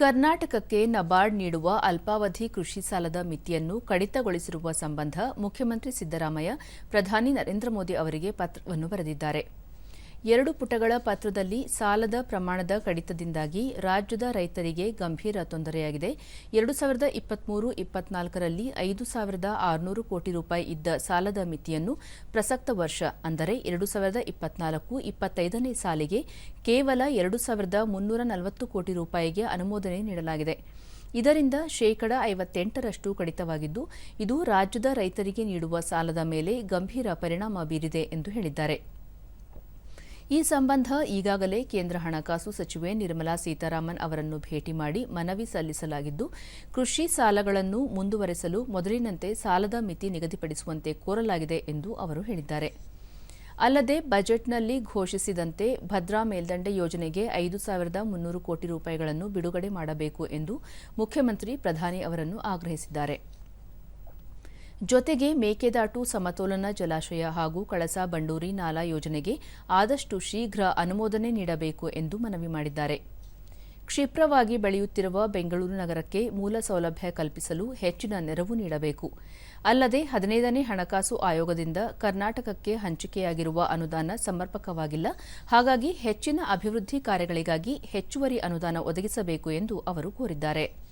ಕರ್ನಾಟಕಕ್ಕೆ ನಬಾರ್ಡ್ ನೀಡುವ ಅಲ್ಪಾವಧಿ ಕೃಷಿ ಸಾಲದ ಮಿತಿಯನ್ನು ಕಡಿತಗೊಳಿಸಿರುವ ಸಂಬಂಧ ಮುಖ್ಯಮಂತ್ರಿ ಸಿದ್ದರಾಮಯ್ಯ, ಪ್ರಧಾನಿ ನರೇಂದ್ರ ಮೋದಿ ಅವರಿಗೆ ಪತ್ರವನ್ನು ಬರೆದಿದ್ದಾರೆ. ಎರಡು ಪುಟಗಳ ಪತ್ರದಲ್ಲಿ ಸಾಲದ ಪ್ರಮಾಣದ ಕಡಿತದಿಂದಾಗಿ ರಾಜ್ಯದ ರೈತರಿಗೆ ಗಂಭೀರ ತೊಂದರೆಯಾಗಿದೆ. ಎರಡು ಸಾವಿರದ ಇಪ್ಪತ್ಮೂರು ಇಪ್ಪತ್ನಾಲ್ಕರಲ್ಲಿ ಐದು ಸಾವಿರದ ಆರುನೂರು ಕೋಟಿ ರೂಪಾಯಿ ಇದ್ದ ಸಾಲದ ಮಿತಿಯನ್ನು ಪ್ರಸಕ್ತ ವರ್ಷ, ಅಂದರೆ ಎರಡು ಸಾವಿರದ ಇಪ್ಪತ್ನಾಲ್ಕು ಇಪ್ಪತ್ತೈದನೇ ಸಾಲಿಗೆ ಕೇವಲ ಎರಡು ಸಾವಿರದ ಮುನ್ನೂರ ನಲವತ್ತು ಕೋಟಿ ರೂಪಾಯಿಗೆ ಅನುಮೋದನೆ ನೀಡಲಾಗಿದೆ. ಇದರಿಂದ ಶೇಕಡ ಐವತ್ತೆಂಟರಷ್ಟು ಕಡಿತವಾಗಿದ್ದು, ಇದು ರಾಜ್ಯದ ರೈತರಿಗೆ ನೀಡುವ ಸಾಲದ ಮೇಲೆ ಗಂಭೀರ ಪರಿಣಾಮ ಬೀರಿದೆ ಎಂದು ಹೇಳಿದ್ದಾರೆ. ಈ ಸಂಬಂಧ ಈಗಾಗಲೇ ಕೇಂದ್ರ ಹಣಕಾಸು ಸಚಿವೆ ನಿರ್ಮಲಾ ಸೀತಾರಾಮನ್ ಅವರನ್ನು ಭೇಟಿ ಮಾಡಿ ಮನವಿ ಸಲ್ಲಿಸಲಾಗಿದ್ದು, ಕೃಷಿ ಸಾಲಗಳನ್ನು ಮುಂದುವರೆಸಲು ಮೊದಲಿನಂತೆ ಸಾಲದ ಮಿತಿ ನಿಗದಿಪಡಿಸುವಂತೆ ಕೋರಲಾಗಿದೆ ಎಂದು ಅವರು ಹೇಳಿದ್ದಾರೆ. ಅಲ್ಲದೆ ಬಜೆಟ್ನಲ್ಲಿ ಘೋಷಿಸಿದಂತೆ ಭದ್ರಾ ಮೇಲ್ದಂಡೆ ಯೋಜನೆಗೆ ಐದು ಸಾವಿರದ ಮುನ್ನೂರು ಕೋಟಿ ರೂಪಾಯಿಗಳನ್ನು ಬಿಡುಗಡೆ ಮಾಡಬೇಕು ಎಂದು ಮುಖ್ಯಮಂತ್ರಿ ಪ್ರಧಾನಿ ಅವರನ್ನು ಆಗ್ರಹಿಸಿದ್ದಾರೆ. ಜೊತೆಗೆ ಮೇಕೆದಾಟು ಸಮತೋಲನ ಜಲಾಶಯ ಹಾಗೂ ಕಳಸಾ ಬಂಡೂರಿ ನಾಲಾ ಯೋಜನೆಗೆ ಆದಷ್ಟು ಶೀಘ್ರ ಅನುಮೋದನೆ ನೀಡಬೇಕು ಎಂದು ಮನವಿ ಮಾಡಿದ್ದಾರೆ. ಕ್ಷಿಪ್ರವಾಗಿ ಬೆಳೆಯುತ್ತಿರುವ ಬೆಂಗಳೂರು ನಗರಕ್ಕೆ ಮೂಲ ಸೌಲಭ್ಯ ಕಲ್ಪಿಸಲು ಹೆಚ್ಚಿನ ನೆರವು ನೀಡಬೇಕು. ಅಲ್ಲದೆ ಹದಿನೈದನೇ ಹಣಕಾಸು ಆಯೋಗದಿಂದ ಕರ್ನಾಟಕಕ್ಕೆ ಹಂಚಿಕೆಯಾಗಿರುವ ಅನುದಾನ ಸಮರ್ಪಕವಾಗಿಲ್ಲ. ಹಾಗಾಗಿ ಹೆಚ್ಚಿನ ಅಭಿವೃದ್ಧಿ ಕಾರ್ಯಗಳಿಗಾಗಿ ಹೆಚ್ಚುವರಿ ಅನುದಾನ ಒದಗಿಸಬೇಕು ಎಂದು ಅವರು ಕೋರಿದ್ದಾರೆ.